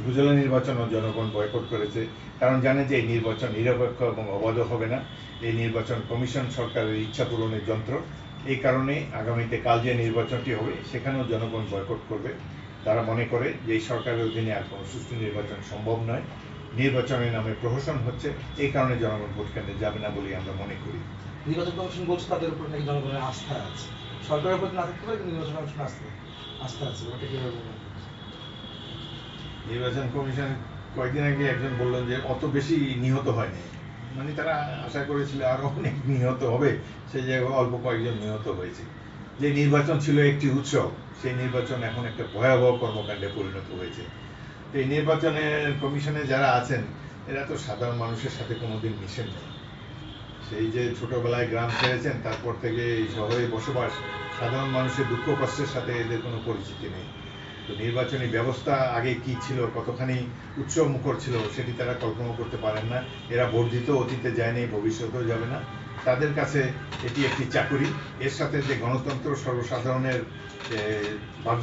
উপজেলা নির্বাচনও জনগণ বয়কট করেছে, কারণ জানে যে এই নির্বাচন নিরপেক্ষ এবং অবাধ হবে না। এই নির্বাচন কমিশন সরকারের ইচ্ছা পূরণের যন্ত্র। এই কারণে আগামীতে কাল যে নির্বাচনটি হবে, সেখানেও জনগণ বয়কট করবে। তারা মনে করে যে এই সরকারের অধীনে আর কোনো সুষ্ঠু নির্বাচন সম্ভব নয়। নির্বাচনের নামে প্রহসন হচ্ছে, এই কারণে জনগণ ভোট কেন্দ্রে যাবে না বলে আমরা মনে করি। নির্বাচন কমিশন বলছে তাদের উপর নাকি জনগণের আস্থা আছে। সরকারের উপর না থাকতে পারে নির্বাচন কমিশন আস্থা আস্থা আছে। ওটা কীভাবে? নির্বাচন কমিশন কয়েকদিন আগে একজন বললেন যে অত বেশি নিহত হয়নি। মানে তারা আশা করেছিল আরও অনেক নিহত হবে সেই জায়গায় অল্প কয়েকজন নিহত হয়েছে। যে নির্বাচন ছিল একটি উৎসব, সেই নির্বাচন এখন একটা ভয়াবহ কর্মকাণ্ডে পরিণত হয়েছে। তো এই নির্বাচনের কমিশনে যারা আছেন, এরা তো সাধারণ মানুষের সাথে কোনোদিন মিশেন নেই। সেই যে ছোটবেলায় গ্রাম ছেড়েছেন, তারপর থেকে এই শহরে বসবাস, সাধারণ মানুষের দুঃখ কষ্টের সাথে এদের কোনো পরিচিতি নেই। তো নির্বাচনী ব্যবস্থা আগে কি ছিল, কতখানি উৎসব মুখর ছিল সেটি তারা কল্পনা করতে পারেন না। এরা বর্ধিত, অতীতে যায়নি, ভবিষ্যতেও যাবে না। তাদের কাছে এটি একটি চাকুরি। এর সাথে যে গণতন্ত্র সর্বসাধারণের